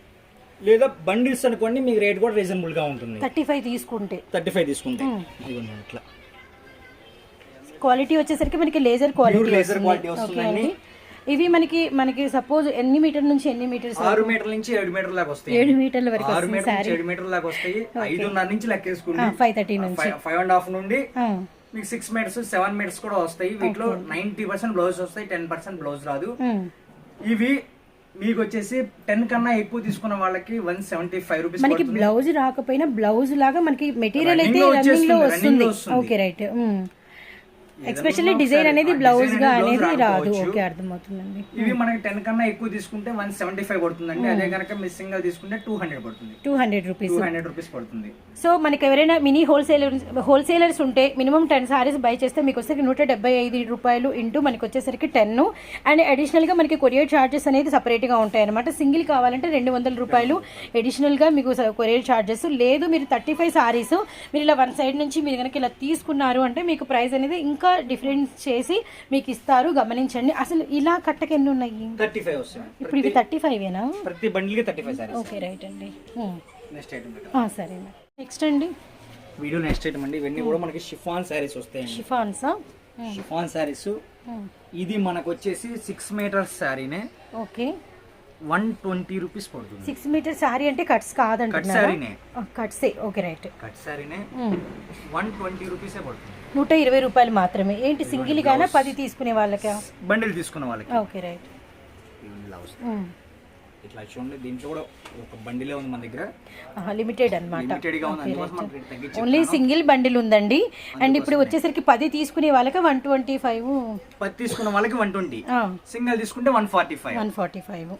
Speaker 1: లేదా బండిల్స్ అనుకోండి మీకు రేట్ కూడా రీజనబుల్గా ఉంటుంది.
Speaker 2: థర్టీ ఫైవ్ తీసుకుంటే.
Speaker 1: థర్టీ ఫైవ్ తీసుకుంటే. ఇదిగోండి ఇట్లా
Speaker 2: క్వాలిటీ వచ్చేసరికి మనకి లేజర్ క్వాలిటీ
Speaker 1: quality
Speaker 2: ఓకే
Speaker 1: వస్తుందండి.
Speaker 2: ఇవి మనకి మనకి సపోజ్ ఎన్ని మీటర్ నుంచి ఎన్ని మీటర్స్
Speaker 1: ఆరు మీటర్ల నుంచి ఏడు మీటర్ల దాకా వస్తాయి
Speaker 2: ఏడు మీటర్ల వరకు
Speaker 1: ఆరు మీటర్ నుంచి ఏడు మీటర్ల దాకా వస్తాయి. ఐదున్నర నుంచి లెక్కేసుకోండి.
Speaker 2: ఫైవ్ థర్టీ నుంచి.
Speaker 1: ఫైవ్ అండ్ హాఫ్ నుండి మీకు సిక్స్ మీటర్స్ సెవెన్ మీటర్స్ కూడా వస్తాయి. వీటిలో నైన్టీ పర్సెంట్ బ్లౌజ్ వస్తాయి టెన్ పర్సెంట్ బ్లౌజ్ రాదు.
Speaker 2: ఉమ్.
Speaker 1: ఇవి మీకు వచ్చేసి టెన్ కన్నా ఎక్కువ తీసుకున్న వాళ్ళకి వన్ సెవెంటీ ఫైవ్ రూపీస్
Speaker 2: మనకి బ్లౌజ్ రాకపోయినా బ్లౌజ్ లాగా మనకి మెటీరియల్ అయితే
Speaker 1: రన్నింగ్లో
Speaker 2: వస్తుంది.
Speaker 1: లో వస్తుంది.
Speaker 2: ఓకే రైట్ ఎక్స్పెషల్లీ డిజైన్ అనేది బ్లౌజ్గా అనేది రాదు. ఓకే అర్థమవుతుందండి.
Speaker 1: ఇవి మనకి టెన్ కన్నా ఎక్కువ తీసుకుంటే వన్ సెవెంటీ ఫైవ్ పడుతుందండి అదే కనుక మీరు సింగల్ తీసుకుంటే టూ హండ్రెడ్ పడుతుంది.
Speaker 2: Two hundred rupees
Speaker 1: two hundred rupees పడుతుంది.
Speaker 2: సో మనకి ఎవరైనా మినీ హోల్సేలర్స్ హోల్సేలర్స్ ఉంటే మినిమం టెన్ సారీస్ బై చేస్తే మీకు వచ్చేసరికి నూట డెబ్బై ఐదు రూపాయలు ఇంటూ మనకి వచ్చేసరికి టెన్ అండ్ అడిషనల్గా మనకి కొరియర్ ఛార్జెస్ అనేది సపరేట్గా ఉంటాయి అనమాట సింగిల్ కావాలంటే రెండు వందల రూపాయలు అడిషనల్గా మీకు కొరియర్ ఛార్జెస్ లేదు మీరు థర్టీ ఫైవ్ సారీస్ మీరు ఇలా వన్ సైడ్ నుంచి మీరు కనుక ఇలా తీసుకున్నారు అంటే మీకు ప్రైస్ అనేది ఇంకా డిఫరెన్స్ చేసి మీకు ఇస్తారు. గమనించండి. అసలు ఇలా కట్టకి ఎన్ని ఉన్నాయి?
Speaker 1: థర్టీ ఫైవ్
Speaker 2: ఇప్పుడు ఇవి థర్టీ ఫైవేనా?
Speaker 1: ప్రతి బండిల్కి thirty five saris
Speaker 2: okay right అండి.
Speaker 1: నెక్స్ట్ ఐటమ్
Speaker 2: ఆ, సరే నెక్స్ట్ అండి.
Speaker 1: వీడియో నెక్స్ట్ ఐటమ్ అండి. ఇవన్నీ కూడా మనకి షిఫాన్ శారీస్ వస్తాయండి.
Speaker 2: షిఫాన్సా?
Speaker 1: షిఫాన్ శారీస్ ఇది మనకు వచ్చేసి సిక్స్ మీటర్స్ శారీనే
Speaker 2: ఓకే.
Speaker 1: వన్ ట్వంటీ రూపీస్ పడుతుంది.
Speaker 2: సిక్స్ మీటర్ శారీ అంటే కట్స్ కాదంటున్నారా?
Speaker 1: శారీనే
Speaker 2: కట్సే. Okay right.
Speaker 1: కట్ శారీనే వన్ ట్వంటీ రూపీసే పడుతుంది.
Speaker 2: నూట ఇరవై రూపాయలు మాత్రమే. ఏంటి సింగిల్ గానా పది తీసుకునే వాళ్ళకా?
Speaker 1: బండిల్ తీసుకున్న వాళ్ళకి.
Speaker 2: Okay right.
Speaker 1: ఇట్లా చూడండి దీంట్లో కూడా ఒక బండిలే ఉంది మన దగ్గర.
Speaker 2: లిమిటెడ్ అనమాట ఓన్లీ సింగిల్ బండిల్ ఉందండి. అండ్ ఇప్పుడు వచ్చేసరికి పది తీసుకునే వాళ్ళకి వన్ ట్వంటీ ఫైవ్.
Speaker 1: పది తీసుకున్న వాళ్ళకి వన్ ట్వంటీ. సింగిల్ తీసుకుంటే one forty five.
Speaker 2: One forty five.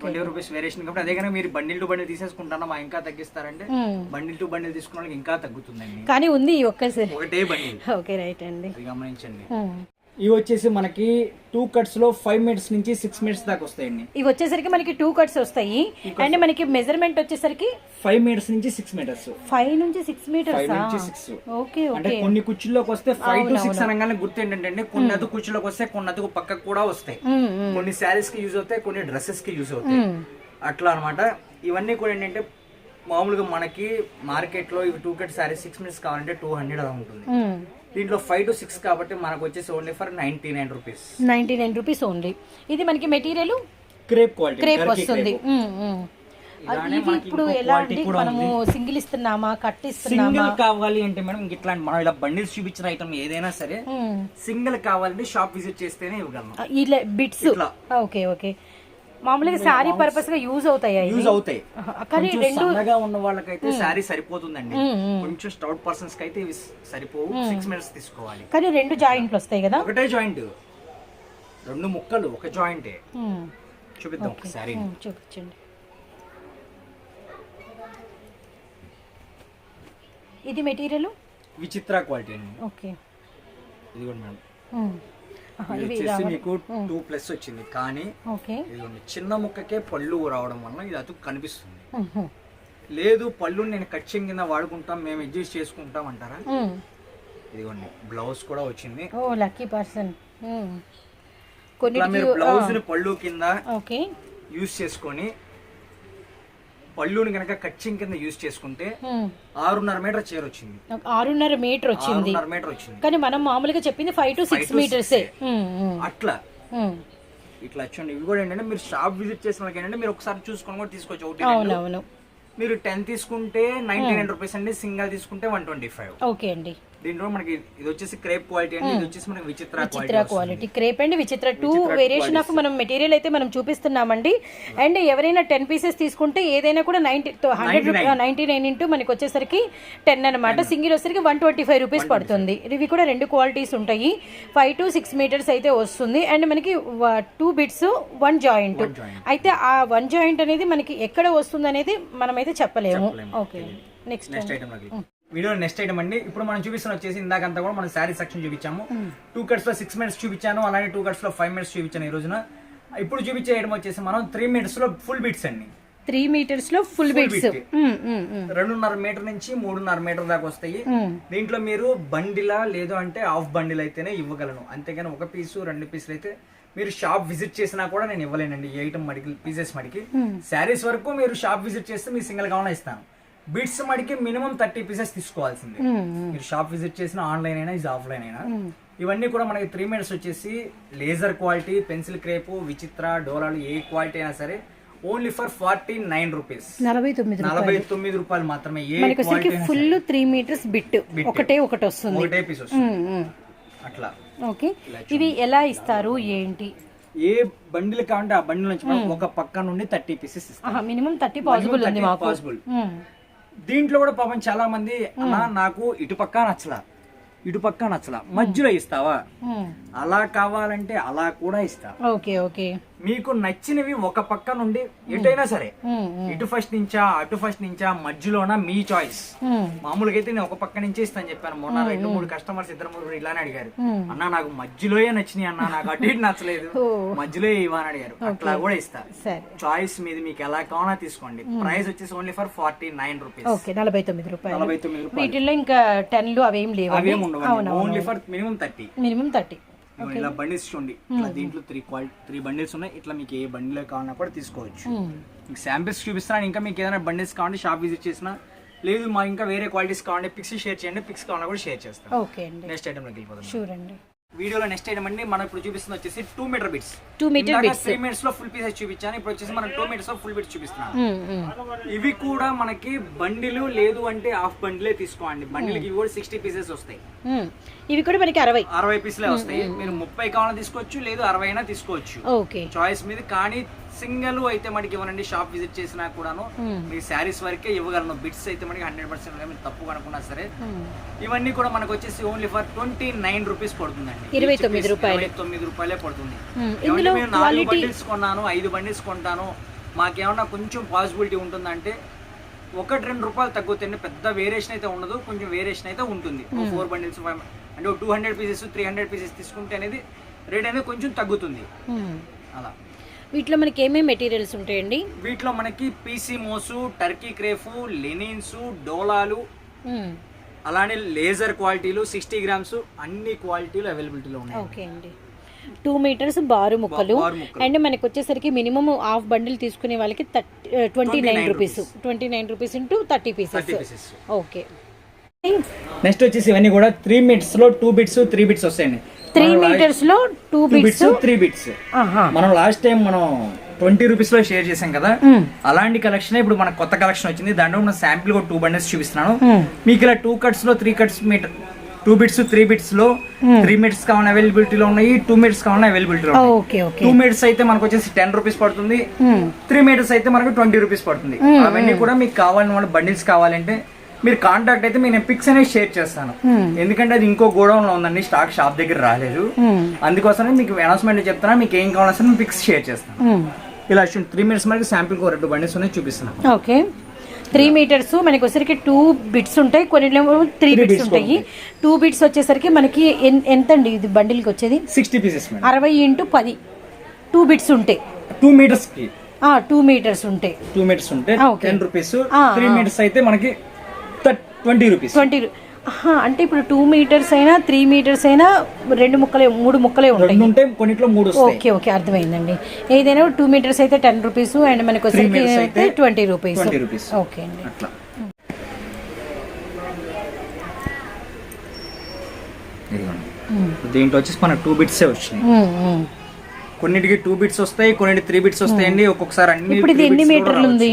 Speaker 1: Twenty rupees variation కాబట్టి అదే కనుక మీరు బండిల్ టు బండిల్ తీసేసుకుంటారా మా ఇంకా తగ్గిస్తారంటే బండిల్ టు బండిల్ తీసుకున్న వాళ్ళకి ఇంకా తగ్గుతుందండి.
Speaker 2: కానీ ఉంది ఈ ఒక్కసారి.
Speaker 1: ఒకటే బండిల్. [LAUGHS]
Speaker 2: ఓకే రైట్ అండి.
Speaker 1: గమనించండి.
Speaker 2: ఉమ్.
Speaker 1: ఇవి వచ్చేసి మనకి టూ కట్స్లో ఫైవ్ మినిట్స్ నుంచి సిక్స్ మినిట్స్ దాకా వస్తాయండి.
Speaker 2: ఇవి వచ్చేసరికి మనకి టూ కట్స్ వస్తాయి. అండ్ మనకి మెజర్మెంట్ వచ్చేసరికి
Speaker 1: ఫైవ్ మినిట్స్ నుంచి సిక్స్ మీటర్స్
Speaker 2: ఫైవ్ నుంచి సిక్స్ మీటర్స్
Speaker 1: నుంచి సిక్స్
Speaker 2: ఓకే
Speaker 1: అంటే కొన్ని కుర్చీల్లోకి వస్తే ఫైవ్ టు సిక్స్ అనగానే గుర్తు ఏంటంటే కొన్ని అదుపు కుర్చీలోకి వస్తే కొన్ని అదుపు పక్కకు కూడా వస్తాయి. కొన్ని శారీస్కి యూజ్ అవుతాయి కొన్ని డ్రెస్సెస్కి యూజ్ అవుతాయి. అట్లా అన్నమాట. ఇవన్నీ కూడా ఏంటంటే మామూలుగా మనకి మార్కెట్లో ఇవి two cut saris six minutes కావాలంటే టూ హండ్రెడ్ అలా ఉంటుంది. దీంట్లో ఫైవ్ టు సిక్స్ కాబట్టి మనకు వచ్చేసి only for ninety nine rupees
Speaker 2: ninety nine rupees only ఇది మనకి మెటీరియల్
Speaker 1: క్రేప్ క్వాలిటీ
Speaker 2: క్రేప్ వస్తుంది.
Speaker 1: మనకి
Speaker 2: ఇప్పుడు
Speaker 1: ఇంకో
Speaker 2: ఎలా
Speaker 1: quality
Speaker 2: అండి
Speaker 1: కూడా
Speaker 2: మనము సింగిల్ ఇస్తున్నామా కట్
Speaker 1: సింగిల్ కావాలి అంటే మేడం ఇంక ఇట్లా మనం ఇలా బండిల్స్ చూపించిన ఐటమ్ ఏదైనా సరే. సింగిల్ కావాలంటే షాప్ విజిట్ చేస్తేనే ఇవ్వగలను
Speaker 2: ఆ, ఇలా బిట్స్. Okay okay. మామూలుగా శారీ పర్పస్గా యూజ్ అవుతాయా
Speaker 1: యూజ్ అవుతాయి.
Speaker 2: కానీ రెండు
Speaker 1: సన్నగా ఉన్న వాళ్ళకైతే శారీ సరిపోతుందండి. కొంచెం స్టౌట్ పర్సన్స్కి అయితే ఇవి సరిపోవు. సిక్స్ మినిట్స్ తీసుకోవాలి.
Speaker 2: కానీ రెండు జాయింట్లు వస్తాయి కదా?
Speaker 1: ఒకటే జాయింట్ రెండు ముక్కలు ఒక జాయింటే చూపిద్దాం ఒక శారీ
Speaker 2: చూపించండి. ఇది మెటీరియల్?
Speaker 1: విచిత్ర క్వాలిటీ అండి.
Speaker 2: ఓకే.
Speaker 1: ఇదిగోండి మేడం.
Speaker 2: ఉమ్. ఆహా,
Speaker 1: ఇది వచ్చేసి. మీకు టూ ప్లస్ వచ్చింది. కానీ ఇదిగోండి చిన్న ముక్కకే పళ్ళు రావడం వల్ల ఇది అతుకు కనిపిస్తుంది. లేదు పళ్ళు నేను కచ్చింగ్ కింద వాడుకుంటాం మేము అడ్జస్ట్ చేసుకుంటాం అంటారా. ఇదిగోండి బ్లౌజ్ కూడా వచ్చింది.
Speaker 2: ఓ లక్కీ పర్సన్.
Speaker 1: మీరు బ్లౌజ్ పళ్ళు కింద యూస్ చేసుకొని పళ్ళుని కనుక కచ్చింగ్ కింద యూస్ చేసుకుంటే. ఆరున్నర మీటర్ చీర వచ్చింది.
Speaker 2: ఆరున్నర మీటర్ వచ్చింది.
Speaker 1: ఆరున్నర మీటర్ వచ్చింది.
Speaker 2: కానీ మనం మామూలుగా చెప్పింది ఫైవ్ టు సిక్స్ మీటర్సే
Speaker 1: అట్లా. ఇట్లా చూడండి ఇవి కూడా ఏంటంటే మీరు షాప్ విజిట్ చేసిన వాళ్ళకి ఏంటంటే మీరు ఒకసారి చూసుకొని కూడా తీసుకోవచ్చు. ఒకటి మీరు టెన్ తీసుకుంటే నైన్టీ నైన్ రూపీస్ అండి సింగల్ తీసుకుంటే వన్ ట్వంటీ ఫైవ్
Speaker 2: ఓకే అండి.
Speaker 1: దీంట్లో మనకి ఇది వచ్చేసి క్రేప్ క్వాలిటీ అండి ఇది వచ్చేసి మనకి Vichitra
Speaker 2: Vichitra
Speaker 1: quality
Speaker 2: crepe and Vichitra two variation of మనం మెటీరియల్ అయితే మనం చూపిస్తున్నామండి. అండ్ ఎవరైనా టెన్ పీసెస్ తీసుకుంటే ఏదైనా కూడా ninety hundred ninety nine into మనకి వచ్చేసరికి టెన్ అనమాట సింగిల్ వచ్చేసరికి వన్ ట్వంటీ ఫైవ్ రూపీస్ పడుతుంది. ఇవి కూడా రెండు క్వాలిటీస్ ఉంటాయి. ఫైవ్ టు సిక్స్ మీటర్స్ అయితే వస్తుంది. అండ్ మనకి టూ బిట్స్ వన్ జాయింట్ అయితే ఆ వన్ జాయింట్ అనేది మనకి ఎక్కడ వస్తుంది అనేది మనమైతే చెప్పలేము. Okay next
Speaker 1: next item video next item అండి. ఇప్పుడు మనం చూపిస్తున్న వచ్చేసి ఇందాకంతా కూడా మనం శారీ సెక్షన్ చూపించాము. టూ కట్స్లో సిక్స్ మినిట్స్ చూపించాను అలానే టూ కట్స్లో ఫైవ్ మినిట్స్ చూపించాను ఈ రోజున. ఇప్పుడు చూపించే ఐటమ్ వచ్చేసి మనం త్రీ మినిట్స్లో ఫుల్ బిట్స్ అండి.
Speaker 2: త్రీ మీటర్స్లో ఫుల్ బిట్స్
Speaker 1: రెండున్నర మీటర్ నుంచి మూడున్నర మీటర్ దాకా వస్తాయి. దీంట్లో మీరు బండిలా లేదు అంటే హాఫ్ బండిల్ అయితేనే ఇవ్వగలను. అంతేగాని ఒక పీసు రెండు పీసులు అయితే మీరు షాప్ విజిట్ చేసినా కూడా నేను ఇవ్వలేనండి. ఈ ఐటమ్ మడికి పీసెస్ మడికి. శారీస్ వరకు మీరు షాప్ విజిట్ చేస్తే మీ సింగిల్ కావాలని ఇస్తాను. బిట్స్ మడికి మినిమం థర్టీ పీసెస్ తీసుకోవాల్సిందే. మీరు షాప్ విజిట్ చేసిన ఆన్లైన్ అయినా ఇది ఆఫ్లైన్ అయినా. ఇవన్నీ కూడా మనకి త్రీ మినిట్స్ వచ్చేసి laser quality pencil crepe Vichitra డోలాలు ఏ క్వాలిటీ అయినా సరే only for forty nine rupees
Speaker 2: నలభై తొమ్మిది
Speaker 1: నలభై తొమ్మిది రూపాయలు మాత్రమే ఏ
Speaker 2: ఫుల్ త్రీ మీటర్స్ బిట్ ఒకటే ఒకటి వస్తుంది.
Speaker 1: ఒకటే పీస్ వస్తుంది. అట్లా.
Speaker 2: ఓకే. ఇవి ఎలా ఇస్తారు ఏంటి?
Speaker 1: ఏ బండిల్ కావాలంటే ఆ బండిల్ నుంచి ఒక పక్క నుండి థర్టీ పీసెస్ ఇస్తాం.
Speaker 2: మినిమం థర్టీ పాసిబుల్ ఉంది
Speaker 1: పాసిబుల్. దీంట్లో కూడా పాపం చాలా మంది అన్నా నాకు ఇటు పక్క నచ్చలా. ఇటు పక్క నచ్చల. మధ్యలో ఇస్తావా. అలా కావాలంటే అలా కూడా ఇస్తా.
Speaker 2: Okay okay.
Speaker 1: మీకు నచ్చినవి ఒక పక్క నుండి ఎటైనా సరే. ఇటు ఫస్ట్ నుంచా అటు ఫస్ట్ నుంచా మధ్యలోన మీ చాయిస్
Speaker 2: మ్మ్.
Speaker 1: మామూలుగా అయితే నేను ఒక పక్క నుంచే ఇస్తాను చెప్పాను. మొన్న రెండు మూడు కస్టమర్స్ ఇద్దరు ముగ్గురు ఇలానే అడిగారు. అన్న నాకు మధ్యలోయే నచ్చినాయి అన్న నాకు అటు ఇటు నచ్చలేదు. మధ్యలో ఇవ్వని అడిగారు. అట్లా కూడా ఇస్తా. చాయిస్ మీది మీకు ఎలా కావాలో తీసుకోండి. ప్రైస్ వచ్చేసి only for forty nine rupees
Speaker 2: నలభై తొమ్మిది రూపాయలు.
Speaker 1: నలభై తొమ్మిది రూపాయలు.
Speaker 2: వీటిల్లో ఇంకా టెన్లు అవేం లేవు?
Speaker 1: అవేం ఉండవు only for minimum thirty
Speaker 2: minimum thirty
Speaker 1: ఇలా బండిల్స్ చూడండి. ఇట్లా దీంట్లో త్రీ క్వాలిటీ త్రీ బండిల్స్ ఉన్నాయి. ఇట్లా మీకు ఏ బండిలో కావాలన్నా కూడా తీసుకోవచ్చు. మీకు శాంపిల్స్ చూపిస్తున్నాను. ఇంకా మీకు ఏదైనా బండిల్స్ కావాలంటే షాప్ విజిట్ చేసినా లేదు మా ఇంకా వేరే క్వాలిటీస్ కావాలంటే పిక్స్ షేర్ చేయండి పిక్స్ కావాలన్నా కూడా షేర్ చేస్తాను.
Speaker 2: ఓకే అండి.
Speaker 1: నెక్స్ట్ ఐటమ్లోకి వెళ్ళిపోతాం
Speaker 2: షూర్ అండి.
Speaker 1: వీడియోలో నెక్స్ట్ ఐటమ్ అండి. మనం ఇప్పుడు చూపిస్తుంది వచ్చేసి two metre bits
Speaker 2: two metre bits
Speaker 1: three మినిట్స్లో ఫుల్ పీసెస్ చూపించాను. ఇప్పుడు వచ్చేసి మనం టూ మినిట్స్లో ఫుల్ బిట్స్ చూపిస్తున్నాను.
Speaker 2: Hmm,
Speaker 1: ఇవి కూడా మనకి బండిలు లేదు అంటే హాఫ్ బండిలే తీసుకోండి. బండిలకి ఇవి కూడా సిక్స్టీ పీసెస్ వస్తాయి.
Speaker 2: ఇవి కూడా మనకి అరవై.
Speaker 1: అరవై పీసులే వస్తాయి. మీరు ముప్పై కావాలన్నా తీసుకోవచ్చు లేదు అరవై అయినా తీసుకోవచ్చు.
Speaker 2: ఓకే
Speaker 1: చాయిస్ మీద కానీ సింగిల్ అయితే మనకి ఇవ్వనండి షాప్ విజిట్ చేసినా కూడాను మీ శారీస్ వరకే ఇవ్వగలను. బిట్స్ అయితే మనకి హండ్రెడ్ పర్సెంట్ మీరు తప్పు అనుకున్నా సరే. ఇవన్నీ కూడా మనకు వచ్చేసి only for twenty nine rupees పడుతుందండి.
Speaker 2: ఇరవై తొమ్మిది రూపాయలు.
Speaker 1: తొమ్మిది రూపాయలే పడుతుంది.
Speaker 2: Hmm.
Speaker 1: నాలుగు బండిల్స్ కొన్నాను ఐదు బండిల్స్ కొంటాను. మాకేమన్నా కొంచెం పాసిబిలిటీ ఉంటుందంటే ఒకటి రెండు రూపాయలు తగ్గుతుంది పెద్ద వేరియేషన్ అయితే ఉండదు కొంచెం వేరియేషన్ అయితే ఉంటుంది. ఫోర్ బండిల్స్ అంటే two hundred pieces three hundred pieces తీసుకుంటే అనేది రేట్ అనేది కొంచెం తగ్గుతుంది. అలా.
Speaker 2: వీటిలో మనకి ఏమేమి మెటీరియల్స్ ఉంటాయండి?
Speaker 1: వీటిలో మనకి పీసీ మోసు టర్కీ క్రేఫు లెనిన్స్ డోలాలు. అలానే లేజర్ క్వాలిటీలు సిక్స్టీ గ్రామ్స్ అన్ని క్వాలిటీలు అవైలబిలిటీలో ఉన్నాయి
Speaker 2: ఓకే అండి. టూ మీటర్స్ బారు ముక్కలు. అండ్ మనకి వచ్చేసరికి మినిమం హాఫ్ బండిల్ తీసుకునే వాళ్ళకి twenty nine rupees. Twenty nine rupees into thirty pieces.
Speaker 1: Thirty pieces.
Speaker 2: Okay.
Speaker 1: Next వచ్చేసి ఇవన్నీ కూడా త్రీ మినిట్స్లో టూ బిట్స్ త్రీ బిట్స్ వస్తాయండి.
Speaker 2: త్రీ మీటర్స్లో టూ బిట్స్
Speaker 1: త్రీ బిట్స్ మనం లాస్ట్ టైం మనం ట్వంటీ రూపీస్లో షేర్ చేసాం కదా అలాంటి కలెక్షన్ ఇప్పుడు మనకు కొత్త కలెక్షన్ వచ్చింది. దాంట్లో మన శాంపిల్ కూడా టూ బండిల్స్ చూపిస్తున్నాను. మీకు ఇలా two కట్స్లో three cuts metre two bits three బిట్స్లో three minutes కావాలని అవైలబిలిటీలో ఉన్నాయి టూ మినిట్స్ కావాలని అవైలబిలిటీలో
Speaker 2: ఓకే
Speaker 1: టూ మీటర్స్ అయితే మనకు వచ్చేసి టెన్ రూపీస్ పడుతుంది. త్రీ మీటర్స్ అయితే మనకు ట్వంటీ రూపీస్ పడుతుంది. అవన్నీ కూడా మీకు కావాలని వాళ్ళ బండిల్స్ కావాలంటే మీరు కాంటాక్ట్ అయితే నేను పిక్స్ అనేది షేర్ చేస్తాను. ఎందుకంటే అది ఇంకో గోడౌన్లో ఉందండి స్టాక్ షాప్ దగ్గర రాలేదు. అందుకోసమే మీకు అనౌన్స్మెంట్ చెప్తాను మీకు ఏం కావాల్సిన పిక్స్ షేర్ చేస్తాను. ఇలా త్రీ మినిట్స్ మనకి శాంపిల్ రెండు బండిల్స్ ఉన్నాయి చూపిస్తున్నాను
Speaker 2: ఓకే త్రీ మీటర్స్ మనకి వచ్చేసరికి టూ బిట్స్ ఉంటాయి కొన్ని త్రీ బిట్స్ ఉంటాయి. టూ బిట్స్ వచ్చేసరికి మనకి ఎంత అండి ఇది బండిల్కి వచ్చేది?
Speaker 1: సిక్స్టీ పీసెస్
Speaker 2: అరవై ఇంటూ పది. టూ బిట్స్ ఉంటాయి
Speaker 1: టూ మీటర్స్కి.
Speaker 2: టూ మీటర్స్ ఉంటాయి
Speaker 1: టూ మీటర్స్ ఉంటే
Speaker 2: ఆ, okay.
Speaker 1: Ten rupees three metres అయితే మనకి ట్వంటీ రూపీస్.
Speaker 2: ట్వంటీ అంటే ఇప్పుడు టూ మీటర్స్ అయినా త్రీ మీటర్స్ అయినా రెండు ముక్కలే మూడు ముక్కలే ఉంటాయి.
Speaker 1: రెండు ఉంటే కొన్నిట్లో మూడు
Speaker 2: ఓకే ఓకే అర్థమైందండి. ఏదైనా టూ మీటర్స్ అయితే టెన్ రూపీస్ అండ్ మనకి వచ్చేసరికి
Speaker 1: అయితే
Speaker 2: ట్వంటీ రూపీస్.
Speaker 1: 20 రూపీస్.
Speaker 2: ఓకే అండి.
Speaker 1: దీంట్లో వచ్చేసి మనకు టూ బిట్సే వచ్చినాయి. కొన్నిటికి టూ బిట్స్ వస్తాయి కొన్నిటి త్రీ బిట్స్ వస్తాయండి. ఒక్కొక్కసారి అన్ని
Speaker 2: ఇప్పుడు ఇది ఎన్ని మీటర్లు ఉంది.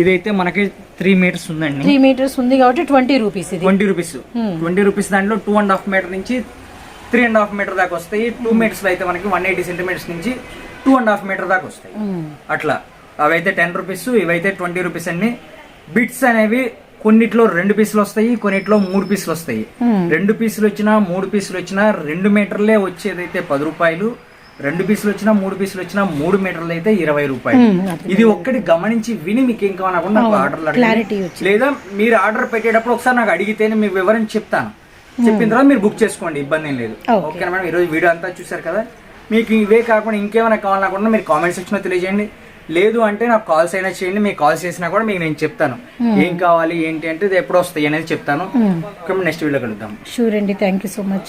Speaker 1: ఇదైతే మనకి త్రీ మీటర్స్ ఉందండి.
Speaker 2: త్రీ మీటర్స్ ఉంది కాబట్టి ట్వంటీ రూపీస్ ఇది.
Speaker 1: Twenty rupees. ట్వంటీ రూపీస్ దాంట్లో టూ అండ్ హాఫ్ మీటర్ నుంచి త్రీ అండ్ హాఫ్ మీటర్ దాకా వస్తాయి. టూ మీటర్స్ అయితే మనకి వన్ ఎయిటీ సెంటీమీటర్స్ నుంచి టూ అండ్ హాఫ్ మీటర్ దాకా వస్తాయి. అట్లా. అవైతే టెన్ రూపీస్ ఇవైతే ట్వంటీ రూపీస్ అండి. బిట్స్ అనేవి కొన్నిట్లో రెండు పీసులు వస్తాయి కొన్నిట్లో మూడు పీసులు వస్తాయి. రెండు పీసులు వచ్చినా మూడు పీసులు వచ్చినా రెండు మీటర్లే వచ్చేదైతే పది రూపాయలు. రెండు పీసులు వచ్చినా మూడు పీసులు వచ్చినా మూడు మీటర్లు అయితే ఇరవై రూపాయలు. ఇది ఒక్కటి గమనించి విని మీకు ఏం కావాలన్నా నాకు
Speaker 2: వచ్చింది.
Speaker 1: లేదా మీరు ఆర్డర్ పెట్టేటప్పుడు ఒకసారి నాకు అడిగితేనే మీకు వివరం చెప్తాను. చెప్పిన తర్వాత మీరు బుక్ చేసుకోండి ఇబ్బంది ఏం లేదు. ఓకేనా మేడం? ఈరోజు వీడియో అంతా చూసారు కదా? మీకు ఇవే కాకుండా ఇంకేమైనా కావాలనుకుంటున్నా మీరు కామెంట్ సెక్షన్లో తెలియజేయండి. లేదు అంటే నాకు కాల్స్ అయినా చేయండి మీకు కాల్స్ చేసినా కూడా మీకు నేను చెప్తాను. ఏం కావాలి ఏంటి అంటే ఎప్పుడు వస్తాయి అనేది చెప్తాను. నెక్స్ట్ వీడియో కలుద్దాం.
Speaker 2: షూర్ అండి. Thank you so much